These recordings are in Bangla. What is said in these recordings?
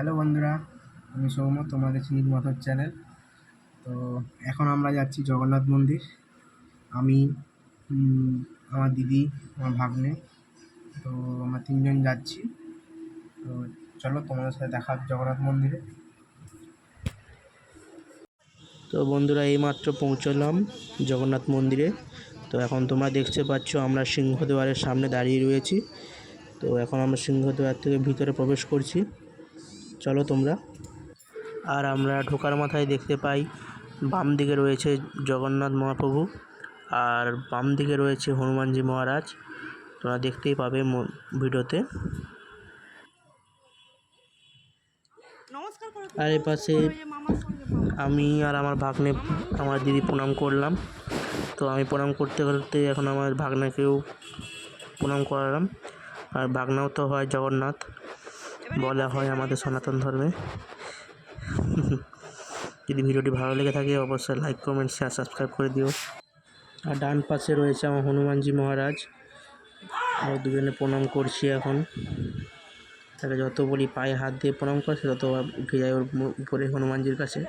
হ্যালো বন্ধুরা, আমি সৌম তোমাদের চিনির মাথার চ্যানেল। তো এখন আমরা যাচ্ছি জগন্নাথ মন্দির। আমি আমার দিদি, আমার ভাগ্নে, তো আমরা তিনজন যাচ্ছি। তো চলো তোমাদের সাথে দেখা জগন্নাথ মন্দিরে। তো বন্ধুরা, এইমাত্র পৌঁছলাম জগন্নাথ মন্দিরে। তো এখন তোমরা দেখতে পাচ্ছ, আমরা সিংহদ্বারের সামনে দাঁড়িয়ে রয়েছি। তো এখন আমরা সিংহদ্বার থেকে ভিতরে প্রবেশ করছি। চলো তোমরা। আর আমরা ঢোকার মাথায় দেখতে পাই বাম দিকে রয়েছে জগন্নাথ মহাপ্রভু আর বাম দিকে রয়েছে হনুমানজি মহারাজ। তোমরা দেখতেই পাবে ভিডিওতে। আর এ পাশে ওই যে মামার সঙ্গে মামা। আমি আর আমার ভাগ্নে আমার দিদি প্রণাম করলাম। তো আমি প্রণাম করতে করতে এখন আমার ভাগ্নাকেও প্রণাম করালাম। আর ভাগনাও তো হয় জগন্নাথ। বলা হয় আমাদের সনাতন ধর্মে। যদি ভিডিওটি ভালো লেগে থাকে, অবশ্যই লাইক কমেন্ট শেয়ার সাবস্ক্রাইব করে দিও। আর ডান পাশে রয়েছে আমার হনুমানজি মহারাজ। আর দুজনে প্রণাম করছি এখন। তাকে যত বলি পায়ে হাত দিয়ে প্রণাম করে, সে তত উঠে যায় ওর উপরে হনুমানজির কাছে।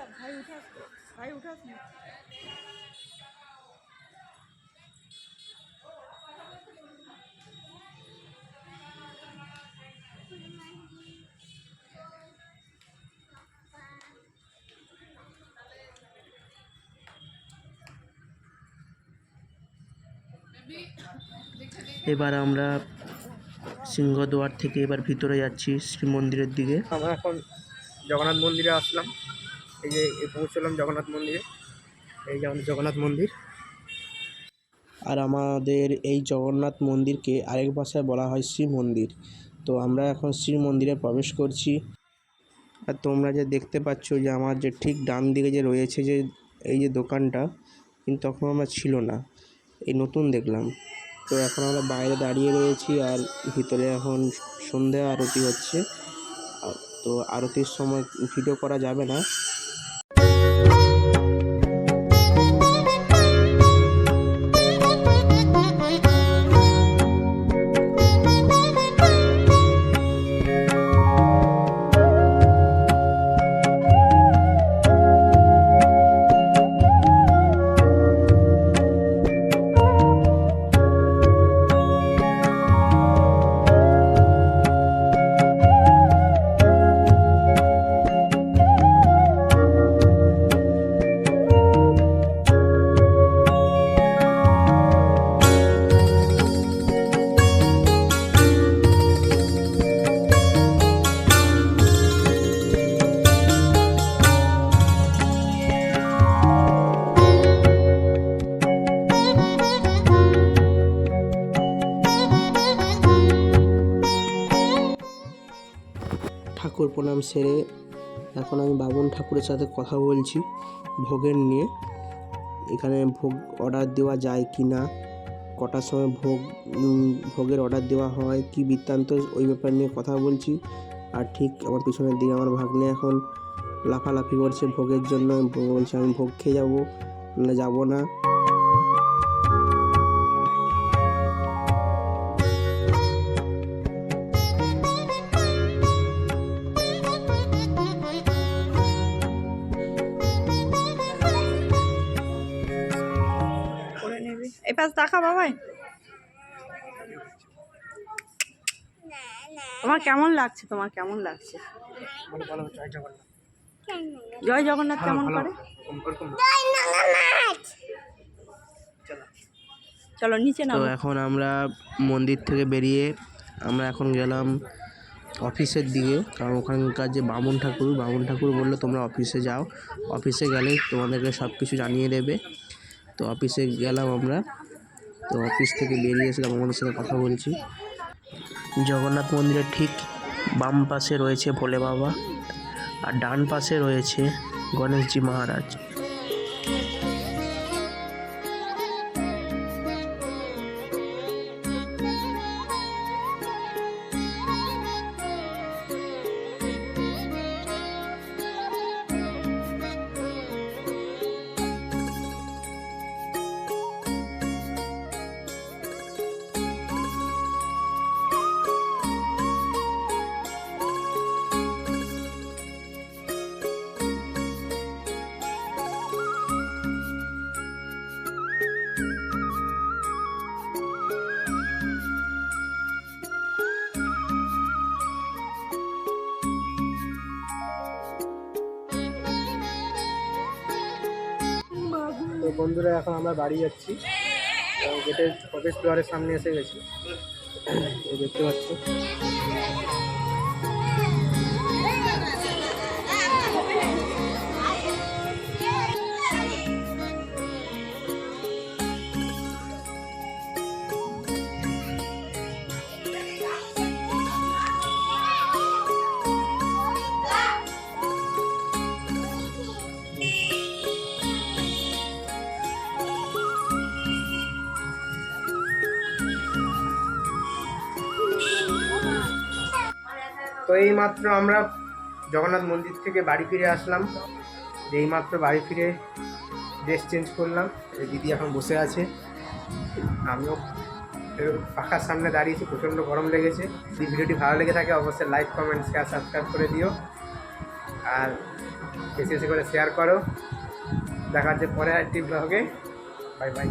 এবার আমরা সিংহদুয়ার থেকে এবার ভিতরে যাচ্ছি শ্রী মন্দিরের দিকে। আমরা এখন জগন্নাথ মন্দিরে আসলাম। এই যে পৌঁছলাম জগন্নাথ মন্দিরে। এই যে আমাদের জগন্নাথ মন্দির। আর আমাদের এই জগন্নাথ মন্দিরকে আরেক ভাষায় বলা হয় শ্রী মন্দির তো আমরা এখন শ্রী মন্দিরে প্রবেশ করছি। আর তোমরা যে দেখতে পাচ্ছ যে আমার যে ঠিক ডান দিকে যে রয়েছে যে এই যে দোকানটা কিন্তু তখন আমরা ছিল না। এই নতুন দেখলাম। তো এখন আমরা বাইরে দাঁড়িয়ে রয়েছি আর ভিতরে এখন সন্ধ্যা আরতি হচ্ছে। তো আরতির সময় ভিডিও করা যাবে না। ঠাকুর প্রণাম সেরে এখন আমি বাবন ঠাকুরের সাথে কথা বলছি ভোগের নিয়ে। এখানে ভোগ অর্ডার দেওয়া যায় কি না? কটার সময় ভোগ ভোগের অর্ডার দেওয়া হয়? কি বৃত্তান্ত? ওই ব্যাপার নিয়ে কথা বলছি। আর ঠিক আমার পিছনের দিকে আমার ভাগ্নে এখন লাফালাফি করছে ভোগের জন্য। বলছি আমি ভোগ খেয়ে যাব, না যাব না। এই পাশ দেখা বাবাই। তোমার কেমন লাগছে তোমার কেমন লাগছে? জয় জগন্নাথ কেমন করে? চলো নিচে তো নামো। এখন আমরা মন্দির থেকে বেরিয়ে আমরা এখন গেলাম অফিসের দিকে। কারণ ওখানকার যে বামুন ঠাকুর বামুন ঠাকুর বলল তোমরা অফিসে যাও। অফিসে গেলে তোমাদেরকে সব কিছু জানিয়ে দেবে। তো অফিসে গেলাম আমরা। তো অফিস থেকে বেরিয়ে এসেছিলাম আমাদের সাথে কথা বলছি। জগন্নাথ মন্দিরের ঠিক বাম পাশে রয়েছে ভোলে বাবা আর ডান পাশে রয়েছে গণেশজি মহারাজ। বন্ধুরা এখন আমরা বাড়ি যাচ্ছি। গেটের প্রবেশ দ্বারের সামনে এসে গেছি। দেখতে পাচ্ছ। তো এই মাত্র আমরা জগন্নাথ মন্দির থেকে বাড়ি ফিরে আসলাম। এই মাত্র বাড়ি ফিরে ড্রেস চেঞ্জ করলাম। দিদি এখন বসে আছে। আমিও পাখার সামনে দাঁড়িয়েছি, প্রচণ্ড গরম লেগেছে। যদি ভিডিওটি ভালো লেগে থাকে, অবশ্যই লাইক কমেন্ট শেয়ার সাবস্ক্রাইব করে দিও। আর বেশি বেশি করে শেয়ার করো। দেখা হচ্ছে পরে একটি ব্লগে বাই বাই